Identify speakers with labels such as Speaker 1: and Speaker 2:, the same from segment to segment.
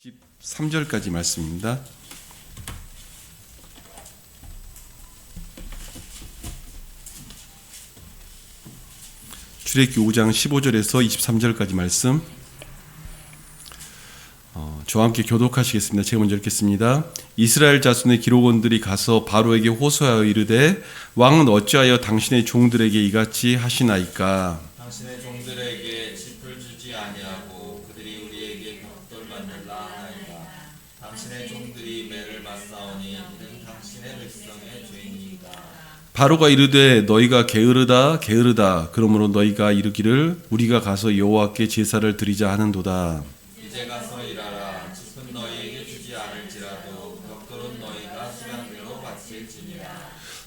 Speaker 1: 13절까지 말씀입니다. 출애굽기 5장 15절에서 23절까지 말씀. 어, 저와 함께 교독하시겠습니다. 제가 먼저 읽겠습니다. 이스라엘 자손의 기록원들이 가서 바로에게 호소하여 이르되 왕은 어찌하여 당신의 종들에게 이같이 하시나이까
Speaker 2: 당신의 종
Speaker 1: 바로가 이르되 너희가 게으르다 게으르다 그러므로 너희가 이르기를 우리가 가서 여호와께 제사를 드리자 하는도다
Speaker 2: 이제 가서 일하라. 짚은 너희에게 주지 않을지라도 벽돌은 너희가 수량대로 바칠지니라.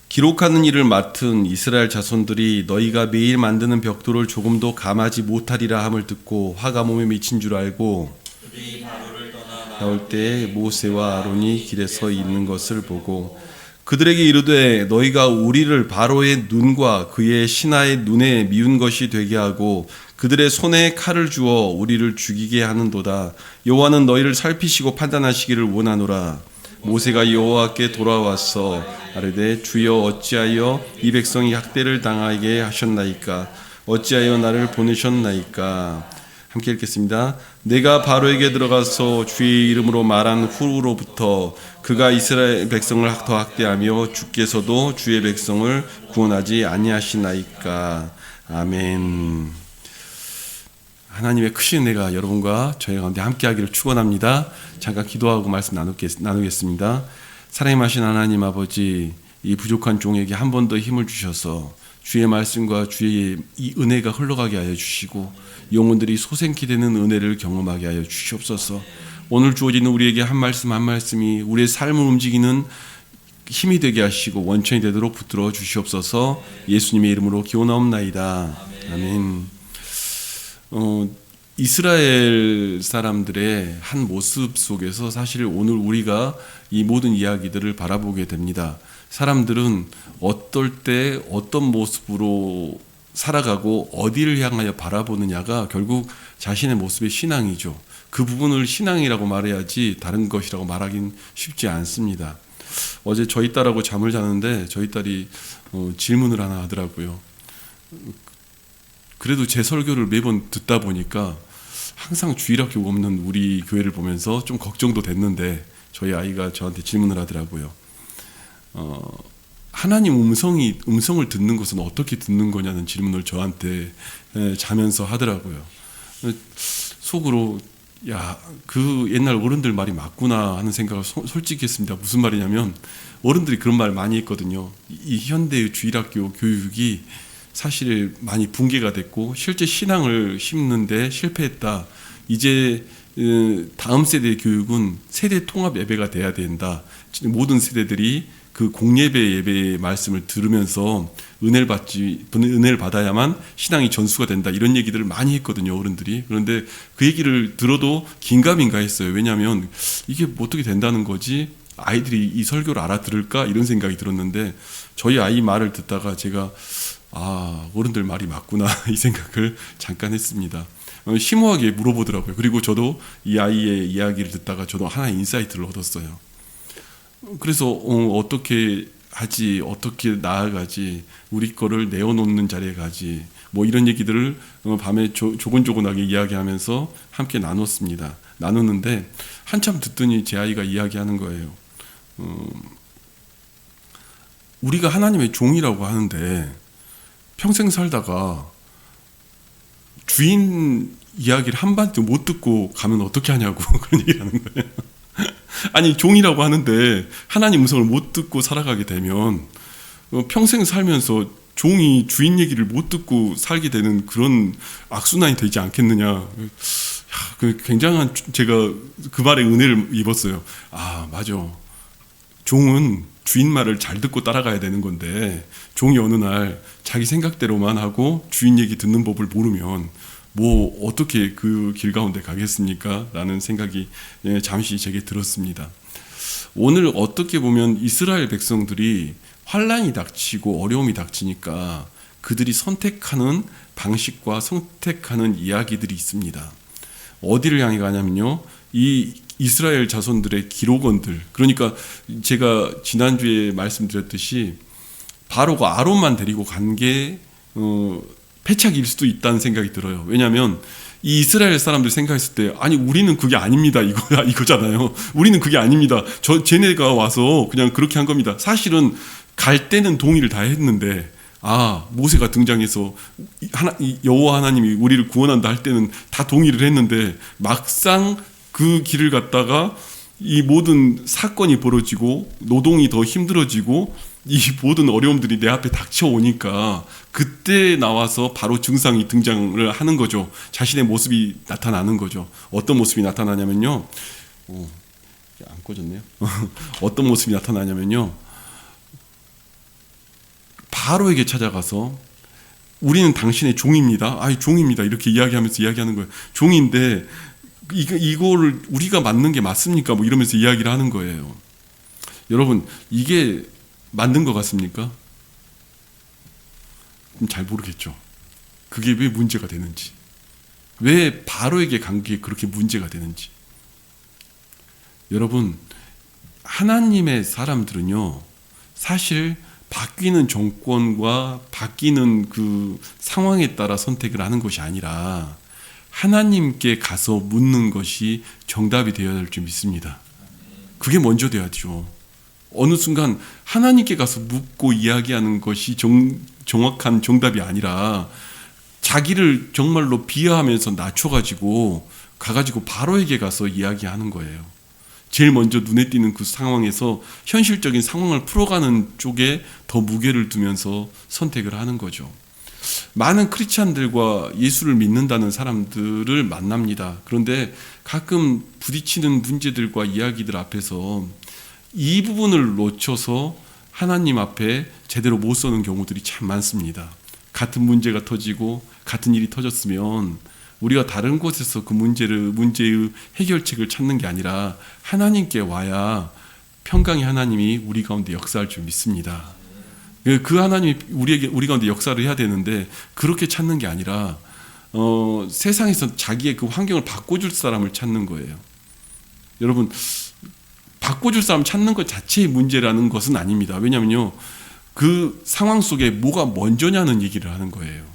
Speaker 1: 기록하는 일을 맡은 이스라엘 자손들이 너희가 매일 만드는 벽돌을 조금도 감하지 못하리라 함을 듣고 화가 몸에 미친 줄 알고 나올 때 모세와 아론이 길에 서 있는 것을 보고 그들에게 이르되 너희가 우리를 바로의 눈과 그의 신하의 눈에 미운 것이 되게 하고 그들의 손에 칼을 주어 우리를 죽이게 하는도다. 여호와는 너희를 살피시고 판단하시기를 원하노라. 모세가 여호와께 돌아와서 아르되 주여 어찌하여 이 백성이 학대를 당하게 하셨나이까? 어찌하여 나를 보내셨나이까? 함께 읽겠습니다. 내가 바로에게 들어가서 주의 이름으로 말한 후로부터 그가 이스라엘 백성을 더 학대하며 주께서도 주의 백성을 구원하지 아니하시나이까. 아멘. 하나님의 크신 은혜가 여러분과 저희 가운데 함께하기를 축원합니다. 잠깐 기도하고 말씀 나누겠, 나누겠습니다. 사랑하신 하나님 아버지 이 부족한 종에게 한 번 더 힘을 주셔서 주의 말씀과 주의 이 은혜가 흘러가게 하여 주시고 영혼들이 소생케 되는 은혜를 경험하게 하여 주시옵소서. 오늘 주어지는 우리에게 한 말씀 한 말씀이 우리의 삶을 움직이는 힘이 되게 하시고 원천이 되도록 붙들어 주시옵소서. 예수님의 이름으로 기원하옵나이다. 아멘. 어, 이스라엘 사람들의 한 모습 속에서 사실 오늘 우리가 이 모든 이야기들을 바라보게 됩니다. 사람들은 어떨 때 어떤 모습으로 살아가고 어디를 향하여 바라보느냐가 결국 자신의 모습의 신앙이죠. 그 부분을 신앙이라고 말해야지 다른 것이라고 말하긴 쉽지 않습니다. 어제 저희 딸하고 잠을 자는데 저희 딸이 어, 질문을 하나 하더라고요. 그래도 제 설교를 매번 듣다 보니까 항상 주일학교 없는 우리 교회를 보면서 좀 걱정도 됐는데 저희 아이가 저한테 질문을 하더라고요. 어, 하나님 음성이 음성을 듣는 것은 어떻게 듣는 거냐는 질문을 저한테 에, 자면서 하더라고요. 어, 속으로 야 그 옛날 어른들 말이 맞구나 하는 생각을 소, 솔직히 했습니다. 무슨 말이냐면 어른들이 그런 말 많이 했거든요. 이, 이 현대의 주일학교 교육이 사실 많이 붕괴가 됐고 실제 신앙을 심는데 실패했다. 이제 어, 다음 세대 교육은 세대 통합 예배가 돼야 된다. 모든 세대들이 그 공예배 예배의 말씀을 들으면서 은혜를 받지 은혜를 받아야만 신앙이 전수가 된다 이런 얘기들을 많이 했거든요 어른들이 그런데 그 얘기를 들어도 긴가민가 했어요 왜냐하면 이게 뭐 어떻게 된다는 거지 아이들이 이 설교를 알아들을까 이런 생각이 들었는데 저희 아이 말을 듣다가 제가 아 어른들 말이 맞구나 이 생각을 잠깐 했습니다. 어, 심오하게 물어보더라고요. 그리고 저도 이 아이의 이야기를 듣다가 저도 하나의 인사이트를 얻었어요. 그래서 어, 떻게 하지 어떻게 나아가지 우리 거를 내어놓는 자리에 가지 뭐 이런 얘기들을 어, 밤에 조, 조곤조곤하게 이야기하면서 함께 나눴습니다. 나눴는데 한참 듣더니 제 아이가 이야기하는 거예요. 어, 우리가 하나님의 종이라고 하는데 평생 살다가 주인 이야기를 한마디도 못 듣고 가면 어떻게 하냐고 그런 얘기를 하는 거예요. 아니 종이라고 하는데 하나님 음성을 못 듣고 살아가게 되면 어, 평생 살면서 종이 주인 얘기를 못 듣고 살게 되는 그런 악순환이 되지 않겠느냐. 야, 그 굉장한 제가 그 말에 은혜를 입었어요. 아 맞아. 종은 주인 말을 잘 듣고 따라가야 되는 건데 종이 어느 날 자기 생각대로만 하고 주인 얘기 듣는 법을 모르면 뭐 어떻게 그 길 가운데 가겠습니까? 라는 생각이 예, 잠시 제게 들었습니다. 오늘 어떻게 보면 이스라엘 백성들이 환란이 닥치고 어려움이 닥치니까 그들이 선택하는 방식과 선택하는 이야기들이 있습니다. 어디를 향해 가냐면요. 이 이스라엘 자손들의 기록원들 그러니까 제가 지난주에 말씀드렸듯이 바로가 아론만 데리고 간게 어, 패착일 수도 있다는 생각이 들어요. 왜냐하면 이 이스라엘 사람들 생각했을 때 아니 우리는 그게 아닙니다 이거 이거잖아요. 우리는 그게 아닙니다. 저 쟤네가 와서 그냥 그렇게 한 겁니다. 사실은 갈 때는 동의를 다 했는데 아 모세가 등장해서 이 하나 이 여호와 하나님이 우리를 구원한다 할 때는 다 동의를 했는데 막상 그 길을 갔다가 이 모든 사건이 벌어지고 노동이 더 힘들어지고 이 모든 어려움들이 내 앞에 닥쳐오니까 그때 나와서 바로 증상이 등장을 하는 거죠. 자신의 모습이 나타나는 거죠. 어떤 모습이 나타나냐면요. 오, 안 꺼졌네요. 어떤 모습이 나타나냐면요. 바로에게 찾아가서 우리는 당신의 종입니다. 아, 종입니다. 이렇게 이야기하면서 이야기하는 거예요. 종인데 이거 이거를 우리가 맞는 게 맞습니까? 뭐 이러면서 이야기를 하는 거예요. 여러분 이게 맞는 것 같습니까? 음, 잘 모르겠죠. 그게 왜 문제가 되는지, 왜 바로에게 간 게 그렇게 문제가 되는지. 여러분 하나님의 사람들은요 사실 바뀌는 정권과 바뀌는 그 상황에 따라 선택을 하는 것이 아니라 하나님께 가서 묻는 것이 정답이 되어야 할 줄 믿습니다. 그게 먼저 돼야죠. 어느 순간 하나님께 가서 묻고 이야기하는 것이 정, 정확한 정답이 아니라 자기를 정말로 비하하면서 낮춰가지고 가가지고 바로에게 가서 이야기하는 거예요. 제일 먼저 눈에 띄는 그 상황에서 현실적인 상황을 풀어가는 쪽에 더 무게를 두면서 선택을 하는 거죠. 많은 크리스찬들과 예수를 믿는다는 사람들을 만납니다. 그런데 가끔 부딪히는 문제들과 이야기들 앞에서 이 부분을 놓쳐서 하나님 앞에 제대로 못 서는 경우들이 참 많습니다. 같은 문제가 터지고 같은 일이 터졌으면 우리가 다른 곳에서 그 문제를 문제의 해결책을 찾는 게 아니라 하나님께 와야 평강의 하나님이 우리 가운데 역사할 줄 믿습니다. 그 하나님이 우리에게 우리 가운데 역사를 해야 되는데 그렇게 찾는 게 아니라 어, 세상에서 자기의 그 환경을 바꿔줄 사람을 찾는 거예요. 여러분 바꿔줄 사람 찾는 것 자체의 문제라는 것은 아닙니다. 왜냐하면요 그 상황 속에 뭐가 먼저냐는 얘기를 하는 거예요.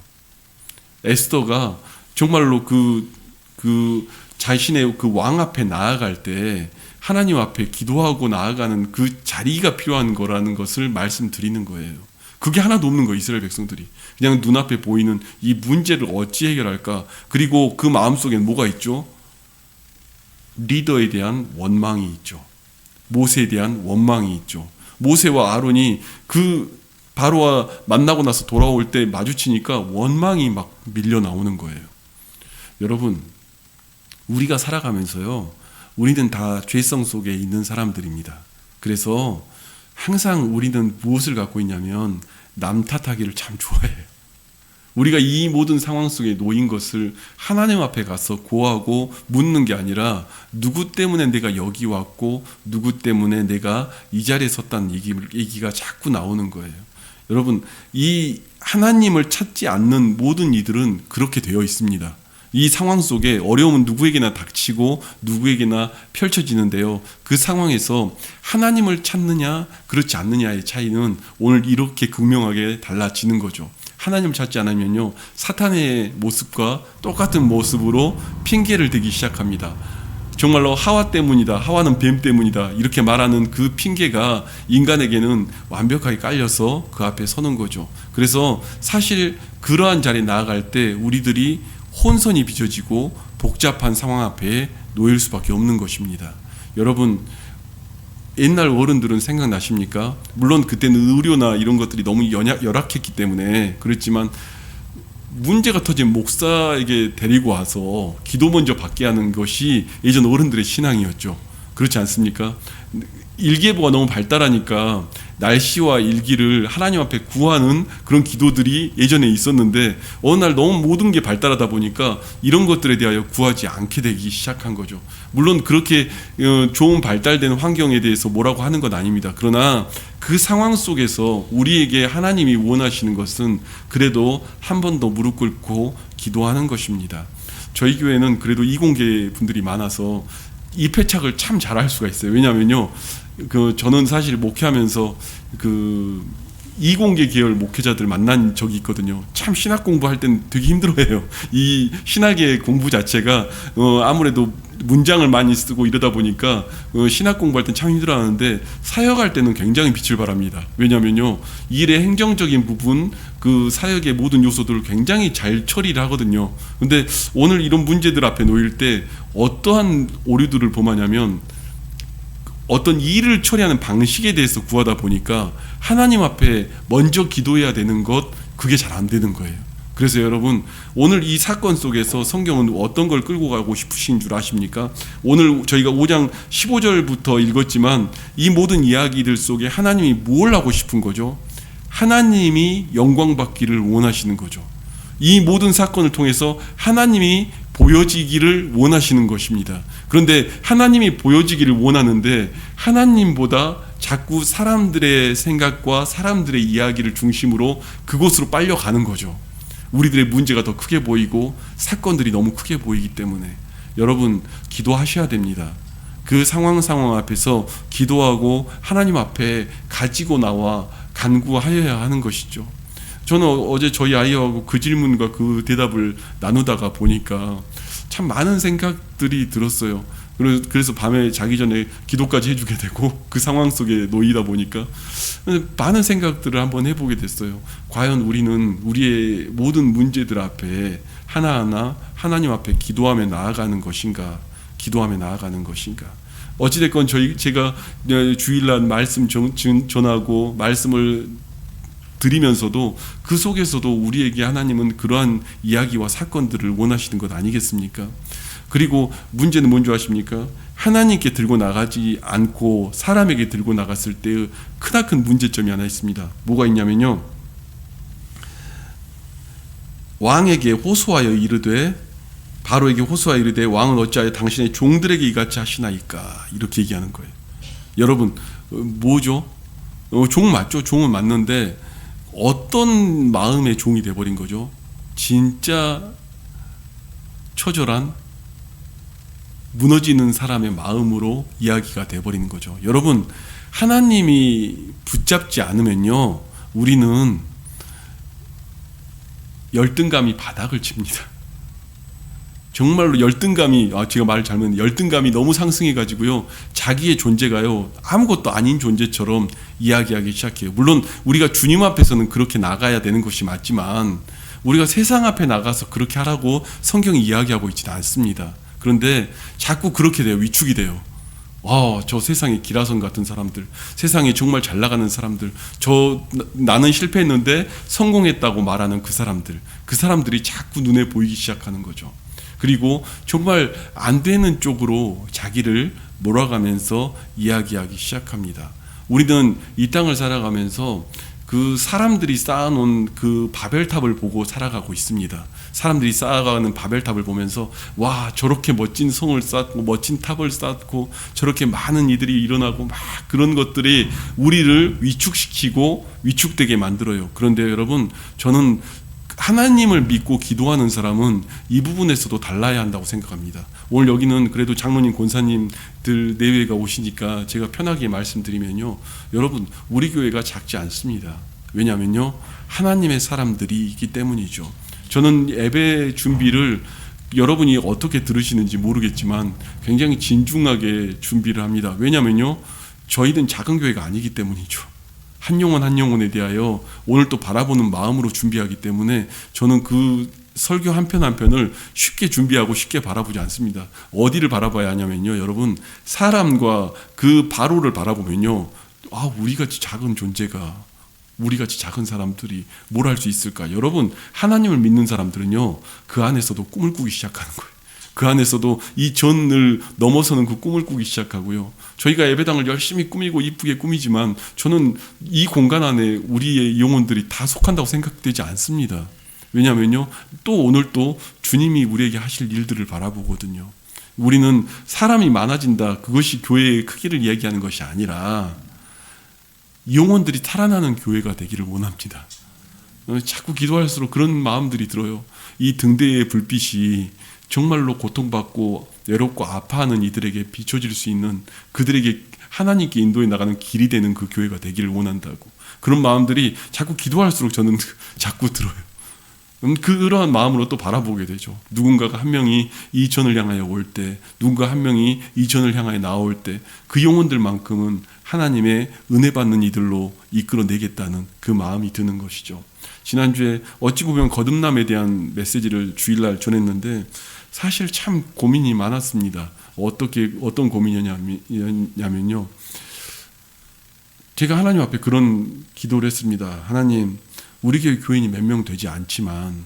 Speaker 1: 에스더가 정말로 그, 그 자신의 그 왕 앞에 나아갈 때 하나님 앞에 기도하고 나아가는 그 자리가 필요한 거라는 것을 말씀드리는 거예요. 그게 하나도 없는 거예요, 이스라엘 백성들이. 그냥 눈앞에 보이는 이 문제를 어찌 해결할까? 그리고 그 마음속엔 뭐가 있죠? 리더에 대한 원망이 있죠. 모세에 대한 원망이 있죠. 모세와 아론이 그 바로와 만나고 나서 돌아올 때 마주치니까 원망이 막 밀려 나오는 거예요. 여러분, 우리가 살아가면서요, 우리는 다 죄성 속에 있는 사람들입니다. 그래서 항상 우리는 무엇을 갖고 있냐면 남 탓하기를 참 좋아해요. 우리가 이 모든 상황 속에 놓인 것을 하나님 앞에 가서 고하고 묻는 게 아니라 누구 때문에 내가 여기 왔고 누구 때문에 내가 이 자리에 섰다는 얘기, 얘기가 자꾸 나오는 거예요. 여러분, 이 하나님을 찾지 않는 모든 이들은 그렇게 되어 있습니다. 이 상황 속에 어려움은 누구에게나 닥치고 누구에게나 펼쳐지는데요. 그 상황에서 하나님을 찾느냐, 그렇지 않느냐의 차이는 오늘 이렇게 극명하게 달라지는 거죠. 하나님을 찾지 않으면요, 사탄의 모습과 똑같은 모습으로 핑계를 대기 시작합니다. 정말로 하와 때문이다. 하와는 뱀 때문이다. 이렇게 말하는 그 핑계가 인간에게는 완벽하게 깔려서 그 앞에 서는 거죠. 그래서 사실 그러한 자리에 나아갈 때 우리들이 혼선이 빚어지고 복잡한 상황 앞에 놓일 수밖에 없는 것입니다. 여러분 옛날 어른들은 생각나십니까? 물론 그때는 의료나 이런 것들이 너무 연약, 열악했기 때문에 그랬지만 문제가 터진 목사에게 데리고 와서 기도 먼저 받게 하는 것이 예전 어른들의 신앙이었죠. 그렇지 않습니까? 일기예보가 너무 발달하니까 날씨와 일기를 하나님 앞에 구하는 그런 기도들이 예전에 있었는데 어느 날 너무 모든 게 발달하다 보니까 이런 것들에 대하여 구하지 않게 되기 시작한 거죠. 물론 그렇게 어, 좋은 발달된 환경에 대해서 뭐라고 하는 건 아닙니다. 그러나 그 상황 속에서 우리에게 하나님이 원하시는 것은 그래도 한 번 더 무릎 꿇고 기도하는 것입니다. 저희 교회는 그래도 이공계 분들이 많아서 이 패착을 참 잘할 수가 있어요. 왜냐면요. 그 저는 사실 목회하면서 그 이공계 계열 목회자들 만난 적이 있거든요. 참 신학 공부할 땐 되게 힘들어해요. 이 신학의 공부 자체가 어 아무래도 문장을 많이 쓰고 이러다 보니까 어 신학 공부할 땐 참 힘들어하는데 사역할 때는 굉장히 빛을 발합니다. 왜냐면요 일의 행정적인 부분 그 사역의 모든 요소들을 굉장히 잘 처리를 하거든요. 근데 오늘 이런 문제들 앞에 놓일 때 어떠한 오류들을 범하냐면 어떤 일을 처리하는 방식에 대해서 구하다 보니까 하나님 앞에 먼저 기도해야 되는 것 그게 잘 안 되는 거예요. 그래서 여러분 오늘 이 사건 속에서 성경은 어떤 걸 끌고 가고 싶으신 줄 아십니까? 오늘 저희가 5장 15절부터 읽었지만 이 모든 이야기들 속에 하나님이 뭘 하고 싶은 거죠? 하나님이 영광 받기를 원하시는 거죠. 이 모든 사건을 통해서 하나님이 보여지기를 원하시는 것입니다. 그런데 하나님이 보여지기를 원하는데 하나님보다 자꾸 사람들의 생각과 사람들의 이야기를 중심으로 그곳으로 빨려가는 거죠. 우리들의 문제가 더 크게 보이고 사건들이 너무 크게 보이기 때문에 여러분 기도하셔야 됩니다. 그 상황 상황 앞에서 기도하고 하나님 앞에 가지고 나와 간구하여야 하는 것이죠. 저는 어제 저희 아이하고 그 질문과 그 대답을 나누다가 보니까 참 많은 생각들이 들었어요. 그래서 밤에 자기 전에 기도까지 해주게 되고 그 상황 속에 놓이다 보니까 많은 생각들을 한번 해보게 됐어요. 과연 우리는 우리의 모든 문제들 앞에 하나하나 하나님 앞에 기도하며 나아가는 것인가? 기도하며 나아가는 것인가? 어찌됐건 저희 제가 주일날 말씀 전, 전하고 말씀을 드리면서도 그 속에서도 우리에게 하나님은 그러한 이야기와 사건들을 원하시는 것 아니겠습니까? 그리고 문제는 뭔지 아십니까? 하나님께 들고 나가지 않고 사람에게 들고 나갔을 때의 크나큰 문제점이 하나 있습니다. 뭐가 있냐면요. 왕에게 호소하여 이르되 바로에게 호소하여 이르되 왕은 어찌하여 당신의 종들에게 이같이 하시나이까 이렇게 얘기하는 거예요. 여러분 뭐죠? 어, 종 맞죠? 종은 맞는데 어떤 마음의 종이 돼버린 거죠? 진짜 처절한 무너지는 사람의 마음으로 이야기가 돼버리는 거죠. 여러분 하나님이 붙잡지 않으면요 우리는 열등감이 바닥을 칩니다. 정말로 열등감이 아 제가 말을 잘못 열등감이 너무 상승해 가지고요 자기의 존재가요 아무것도 아닌 존재처럼 이야기하기 시작해요 물론 우리가 주님 앞에서는 그렇게 나가야 되는 것이 맞지만 우리가 세상 앞에 나가서 그렇게 하라고 성경이 이야기하고 있지는 않습니다 그런데 자꾸 그렇게 돼요 위축이 돼요 와, 저 세상에 기라성 같은 사람들, 세상에 정말 잘 나가는 사람들, 저 나는 실패했는데 성공했다고 말하는 그 사람들, 그 사람들이 자꾸 눈에 보이기 시작하는 거죠. 그리고 정말 안 되는 쪽으로 자기를 몰아가면서 이야기하기 시작합니다. 우리는 이 땅을 살아가면서 그 사람들이 쌓아놓은 그 바벨탑을 보고 살아가고 있습니다. 사람들이 쌓아가는 바벨탑을 보면서 와 저렇게 멋진 성을 쌓고 멋진 탑을 쌓고 저렇게 많은 이들이 일어나고 막 그런 것들이 우리를 위축시키고 위축되게 만들어요. 그런데 여러분 저는 하나님을 믿고 기도하는 사람은 이 부분에서도 달라야 한다고 생각합니다. 오늘 여기는 그래도 장로님, 권사님들 내외가 오시니까 제가 편하게 말씀드리면요. 여러분, 우리 교회가 작지 않습니다. 왜냐면요. 하나님의 사람들이 있기 때문이죠. 저는 예배 준비를 여러분이 어떻게 들으시는지 모르겠지만 굉장히 진중하게 준비를 합니다. 왜냐면요. 저희는 작은 교회가 아니기 때문이죠. 한 영혼 한 영혼에 대하여 오늘 또 바라보는 마음으로 준비하기 때문에 저는 그 설교 한 편 한 편을 쉽게 준비하고 쉽게 바라보지 않습니다. 어디를 바라봐야 하냐면요. 여러분, 사람과 그 바로를 바라보면요. 아, 우리 같이 작은 존재가, 우리 같이 작은 사람들이 뭘 할 수 있을까? 여러분, 하나님을 믿는 사람들은요. 그 안에서도 꿈을 꾸기 시작하는 거예요. 그 안에서도 이 전을 넘어서는 그 꿈을 꾸기 시작하고요. 저희가 예배당을 열심히 꾸미고 이쁘게 꾸미지만 저는 이 공간 안에 우리의 영혼들이 다 속한다고 생각되지 않습니다. 왜냐하면요. 또 오늘 또 주님이 우리에게 하실 일들을 바라보거든요. 우리는 사람이 많아진다. 그것이 교회의 크기를 얘기하는 것이 아니라 영혼들이 살아나는 교회가 되기를 원합니다. 자꾸 기도할수록 그런 마음들이 들어요. 이 등대의 불빛이 정말로 고통받고 외롭고 아파하는 이들에게 비춰질 수 있는 그들에게 하나님께 인도해 나가는 길이 되는 그 교회가 되기를 원한다고 그런 마음들이 자꾸 기도할수록 저는 자꾸 들어요. 음, 그러한 마음으로 또 바라보게 되죠. 누군가가 한 명이 이천을 향하여 올 때, 누군가 한 명이 이천을 향하여 나올 때, 그 영혼들만큼은 하나님의 은혜 받는 이들로 이끌어내겠다는 그 마음이 드는 것이죠. 지난주에 어찌 보면 거듭남에 대한 메시지를 주일날 전했는데, 사실 참 고민이 많았습니다. 어떻게, 어떤 고민이냐면요. 제가 하나님 앞에 그런 기도를 했습니다. 하나님, 우리 교회 교인이 몇 명 되지 않지만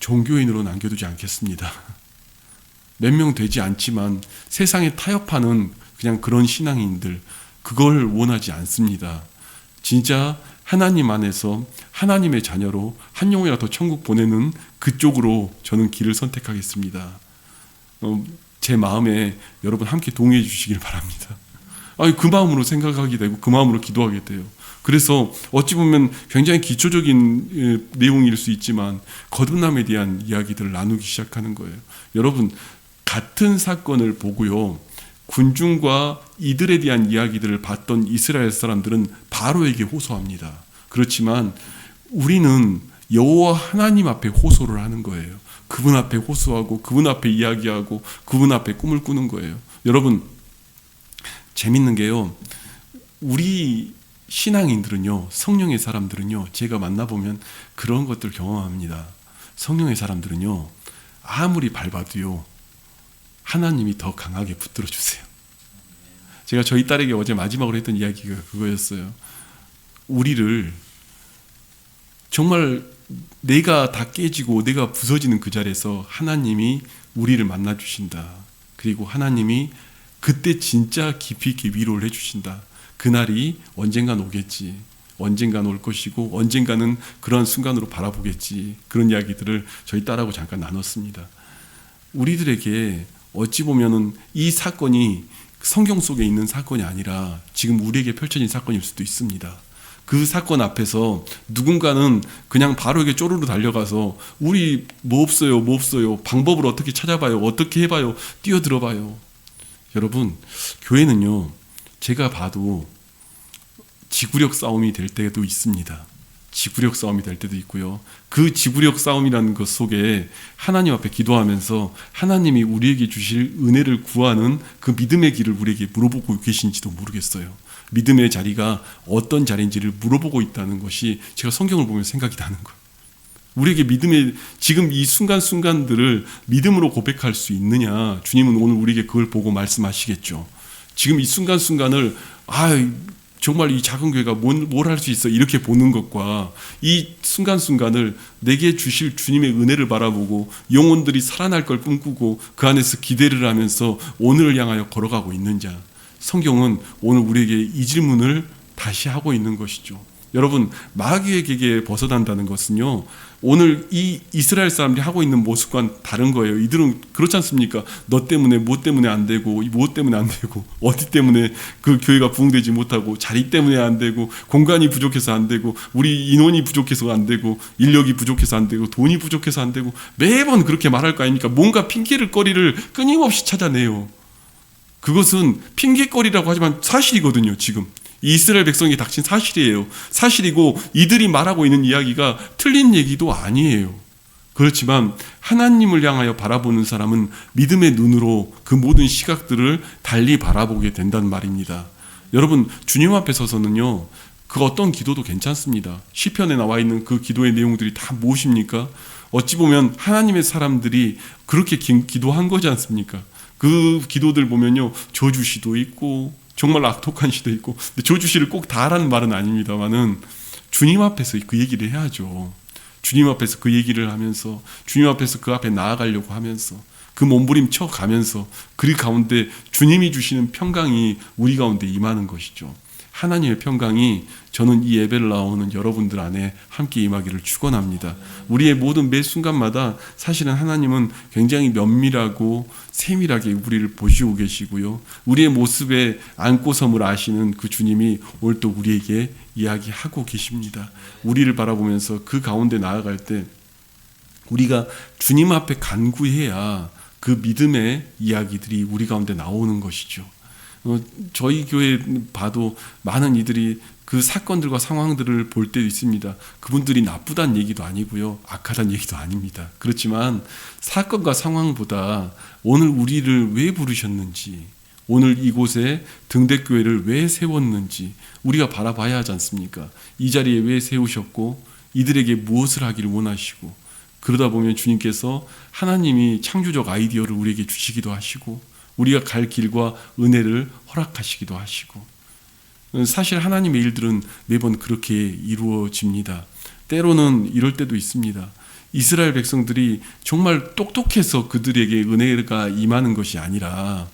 Speaker 1: 종교인으로 남겨두지 않겠습니다. 몇 명 되지 않지만 세상에 타협하는 그냥 그런 신앙인들 그걸 원하지 않습니다. 진짜 하나님 안에서 하나님의 자녀로 한 영혼이라도 천국 보내는 그쪽으로 저는 길을 선택하겠습니다. 어, 제 마음에 여러분 함께 동의해 주시길 바랍니다. 아니, 그 마음으로 생각하게 되고 그 마음으로 기도하게 돼요. 그래서 어찌 보면 굉장히 기초적인 예, 내용일 수 있지만 거듭남에 대한 이야기들을 나누기 시작하는 거예요. 여러분 같은 사건을 보고요. 군중과 이들에 대한 이야기들을 봤던 이스라엘 사람들은 바로에게 호소합니다. 그렇지만 우리는 여호와 하나님 앞에 호소를 하는 거예요. 그분 앞에 호소하고 그분 앞에 이야기하고 그분 앞에 꿈을 꾸는 거예요. 여러분 재밌는 게요. 우리 신앙인들은요, 성령의 사람들은요, 제가 만나보면 그런 것들 경험합니다. 성령의 사람들은요, 아무리 밟아도요, 하나님이 더 강하게 붙들어 주세요. 제가 저희 딸에게 어제 마지막으로 했던 이야기가 그거였어요. 우리를 정말 내가 다 깨지고 내가 부서지는 그 자리에서 하나님이 우리를 만나 주신다. 그리고 하나님이 그때 진짜 깊이 있게 위로를 해 주신다. 그날이 언젠간 오겠지. 언젠간 올 것이고 언젠가는 그런 순간으로 바라보겠지. 그런 이야기들을 저희 딸하고 잠깐 나눴습니다. 우리들에게 어찌 보면은 이 사건이 성경 속에 있는 사건이 아니라 지금 우리에게 펼쳐진 사건일 수도 있습니다. 그 사건 앞에서 누군가는 그냥 바로 이게 쪼르르 달려가서 우리 뭐 없어요, 뭐 없어요, 방법을 어떻게 찾아봐요, 어떻게 해봐요, 뛰어들어봐요. 여러분, 교회는요, 제가 봐도 지구력 싸움이 될 때도 있습니다. 지구력 싸움이 될 때도 있고요. 그 지구력 싸움이라는 것 속에 하나님 앞에 기도하면서 하나님이 우리에게 주실 은혜를 구하는 그 믿음의 길을 우리에게 물어보고 계신지도 모르겠어요. 믿음의 자리가 어떤 자리인지를 물어보고 있다는 것이 제가 성경을 보면 생각이 나는 거예요. 우리에게 믿음의 지금 이 순간순간들을 믿음으로 고백할 수 있느냐? 주님은 오늘 우리에게 그걸 보고 말씀하시겠죠. 지금 이 순간순간을 아 정말 이 작은 교회가 뭘 할 수 있어 이렇게 보는 것과 이 순간순간을 내게 주실 주님의 은혜를 바라보고 영혼들이 살아날 걸 꿈꾸고 그 안에서 기대를 하면서 오늘을 향하여 걸어가고 있는 자 성경은 오늘 우리에게 이 질문을 다시 하고 있는 것이죠. 여러분 마귀의 계계에 벗어난다는 것은요 오늘 이 이스라엘 사람들이 하고 있는 모습과는 다른 거예요. 이들은 그렇지 않습니까? 너 때문에 뭐 때문에 안 되고 뭐 때문에 안 되고 어디 때문에 그 교회가 부흥되지 못하고 자리 때문에 안 되고 공간이 부족해서 안 되고 우리 인원이 부족해서 안 되고 인력이 부족해서 안 되고 돈이 부족해서 안 되고 매번 그렇게 말할 거 아닙니까? 뭔가 핑계를 거리를 끊임없이 찾아내요. 그것은 핑계거리라고 하지만 사실이거든요, 지금. 이스라엘 백성이 닥친 사실이에요. 사실이고 이들이 말하고 있는 이야기가 틀린 얘기도 아니에요. 그렇지만 하나님을 향하여 바라보는 사람은 믿음의 눈으로 그 모든 시각들을 달리 바라보게 된다는 말입니다. 여러분 주님 앞에 서서는요. 그 어떤 기도도 괜찮습니다. 시편에 나와 있는 그 기도의 내용들이 다 무엇입니까? 어찌 보면 하나님의 사람들이 그렇게 기도한 거지 않습니까? 그 기도들 보면요. 저주시도 있고 정말 악독한 시도 있고 조주시를 꼭 다 하라는 말은 아닙니다만은 주님 앞에서 그 얘기를 해야죠. 주님 앞에서 그 얘기를 하면서 주님 앞에서 그 앞에 나아가려고 하면서 그 몸부림쳐 가면서 그 가운데 주님이 주시는 평강이 우리 가운데 임하는 것이죠. 하나님의 평강이 저는 이 예배를 나오는 여러분들 안에 함께 임하기를 축원합니다. 우리의 모든 매 순간마다 사실은 하나님은 굉장히 면밀하고 세밀하게 우리를 보시고 계시고요. 우리의 모습에 안고섬을 아시는 그 주님이 오늘 또 우리에게 이야기하고 계십니다. 우리를 바라보면서 그 가운데 나아갈 때 우리가 주님 앞에 간구해야 그 믿음의 이야기들이 우리 가운데 나오는 것이죠. 어, 저희 교회 봐도 많은 이들이 그 사건들과 상황들을 볼 때 있습니다. 그분들이 나쁘다는 얘기도 아니고요. 악하다는 얘기도 아닙니다. 그렇지만 사건과 상황보다 오늘 우리를 왜 부르셨는지, 오늘 이곳에 등대교회를 왜 세웠는지 우리가 바라봐야 하지 않습니까? 이 자리에 왜 세우셨고 이들에게 무엇을 하기를 원하시고 그러다 보면 주님께서 하나님이 창조적 아이디어를 우리에게 주시기도 하시고 우리가 갈 길과 은혜를 허락하시기도 하시고 사실 하나님의 일들은 매번 그렇게 이루어집니다. 때로는 이럴 때도 있습니다. 이스라엘 백성들이 정말 똑똑해서 그들에게 은혜가 임하는 것이 아니라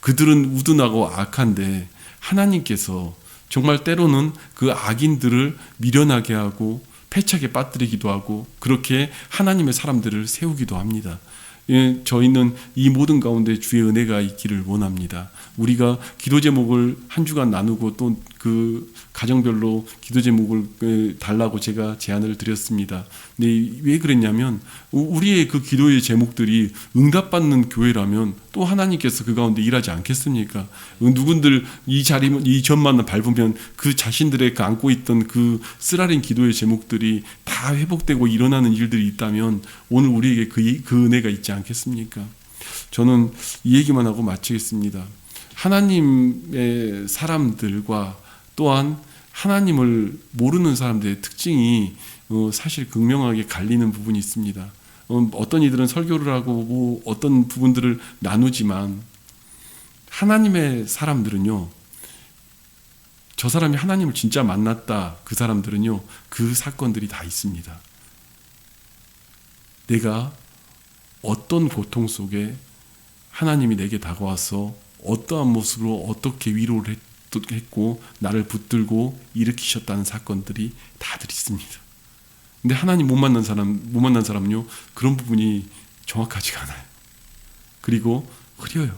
Speaker 1: 그들은 우둔하고 악한데 하나님께서 정말 때로는 그 악인들을 미련하게 하고 패착에 빠뜨리기도 하고 그렇게 하나님의 사람들을 세우기도 합니다. 예, 저희는 이 모든 가운데 주의 은혜가 있기를 원합니다. 우리가 기도 제목을 한 주간 나누고 또 그 가정별로 기도 제목을 그 달라고 제가 제안을 드렸습니다. 근데 왜 그랬냐면 우리의 그 기도의 제목들이 응답받는 교회라면 또 하나님께서 그 가운데 일하지 않겠습니까? 누군들 이 자리 이 전만 밟으면 그 자신들의 그 안고 있던 그 쓰라린 기도의 제목들이 다 회복되고 일어나는 일들이 있다면 오늘 우리에게 그, 그 은혜가 있지 않겠습니까? 저는 이 얘기만 하고 마치겠습니다. 하나님의 사람들과 또한 하나님을 모르는 사람들의 특징이 어, 사실 극명하게 갈리는 부분이 있습니다. 어, 어떤 이들은 설교를 하고 뭐 어떤 부분들을 나누지만 하나님의 사람들은요. 저 사람이 하나님을 진짜 만났다. 그 사람들은요. 그 사건들이 다 있습니다. 내가 어떤 고통 속에 하나님이 내게 다가와서 어떠한 모습으로 어떻게 위로를 했, 했고 나를 붙들고 일으키셨다는 사건들이 다들 있습니다. 근데 하나님 못 만난 사람 못 만난 사람은요 그런 부분이 정확하지가 않아요. 그리고 흐려요.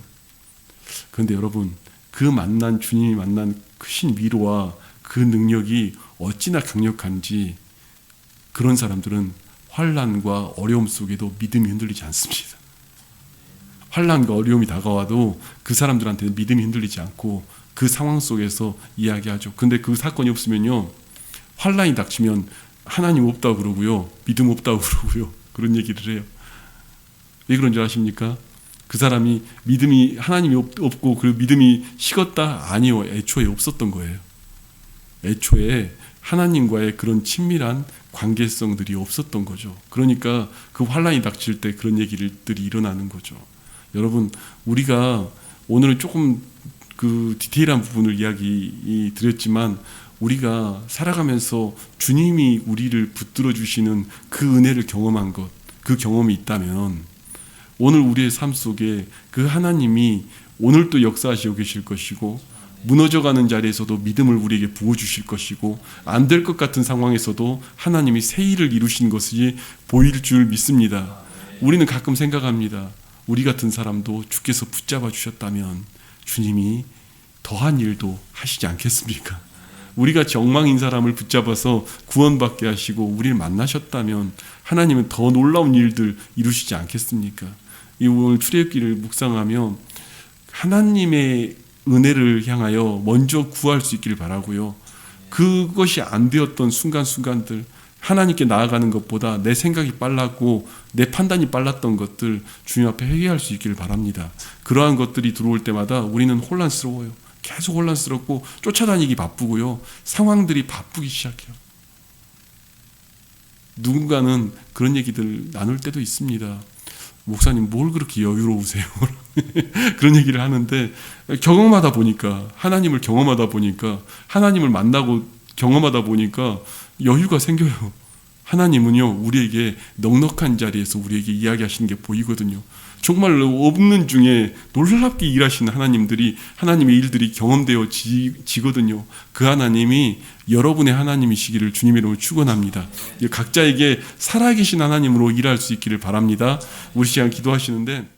Speaker 1: 그런데 여러분 그 만난 주님이 만난 크신 위로와 그 능력이 어찌나 강력한지 그런 사람들은 환란과 어려움 속에도 믿음이 흔들리지 않습니다. 환란과 어려움이 다가와도 그 사람들한테는 믿음이 흔들리지 않고 그 상황 속에서 이야기하죠. 근데 그 사건이 없으면요. 환란이 닥치면 하나님 없다고 그러고요. 믿음 없다고 그러고요. 그런 얘기를 해요. 왜 그런 줄 아십니까? 그 사람이 믿음이 하나님이 없고 그 믿음이 식었다 아니요. 애초에 없었던 거예요. 애초에 하나님과의 그런 친밀한 관계성들이 없었던 거죠. 그러니까 그 환란이 닥칠 때 그런 얘기들이 일어나는 거죠. 여러분 우리가 오늘은 조금 그 디테일한 부분을 이야기 드렸지만 우리가 살아가면서 주님이 우리를 붙들어 주시는 그 은혜를 경험한 것, 그 경험이 있다면 오늘 우리의 삶 속에 그 하나님이 오늘 또 역사하시고 계실 것이고 무너져가는 자리에서도 믿음을 우리에게 부어주실 것이고 안 될 것 같은 상황에서도 하나님이 새 일을 이루신 것이 보일 줄 믿습니다. 우리는 가끔 생각합니다. 우리 같은 사람도 주께서 붙잡아 주셨다면 주님이 더한 일도 하시지 않겠습니까? 우리가 정망인 사람을 붙잡아서 구원받게 하시고 우리를 만나셨다면 하나님은 더 놀라운 일들 이루시지 않겠습니까? 이 오늘 출애굽기를 묵상하며 하나님의 은혜를 향하여 먼저 구할 수 있기를 바라고요. 그것이 안 되었던 순간순간들 하나님께 나아가는 것보다 내 생각이 빨랐고 내 판단이 빨랐던 것들 주님 앞에 회개할 수 있기를 바랍니다. 그러한 것들이 들어올 때마다 우리는 혼란스러워요. 계속 혼란스럽고 쫓아다니기 바쁘고요. 상황들이 바쁘기 시작해요. 누군가는 그런 얘기들 나눌 때도 있습니다. 목사님 뭘 그렇게 여유로우세요? 그런 얘기를 하는데 경험하다 보니까 하나님을 경험하다 보니까 하나님을 만나고 경험하다 보니까 여유가 생겨요. 하나님은요 우리에게 넉넉한 자리에서 우리에게 이야기하시는 게 보이거든요. 정말 없는 중에 놀랍게 일하시는 하나님들이 하나님의 일들이 경험되어 지거든요. 그 하나님이 여러분의 하나님이시기를 주님의 이름으로 축원합니다. 각자에게 살아계신 하나님으로 일할 수 있기를 바랍니다. 우리 시간 기도하시는데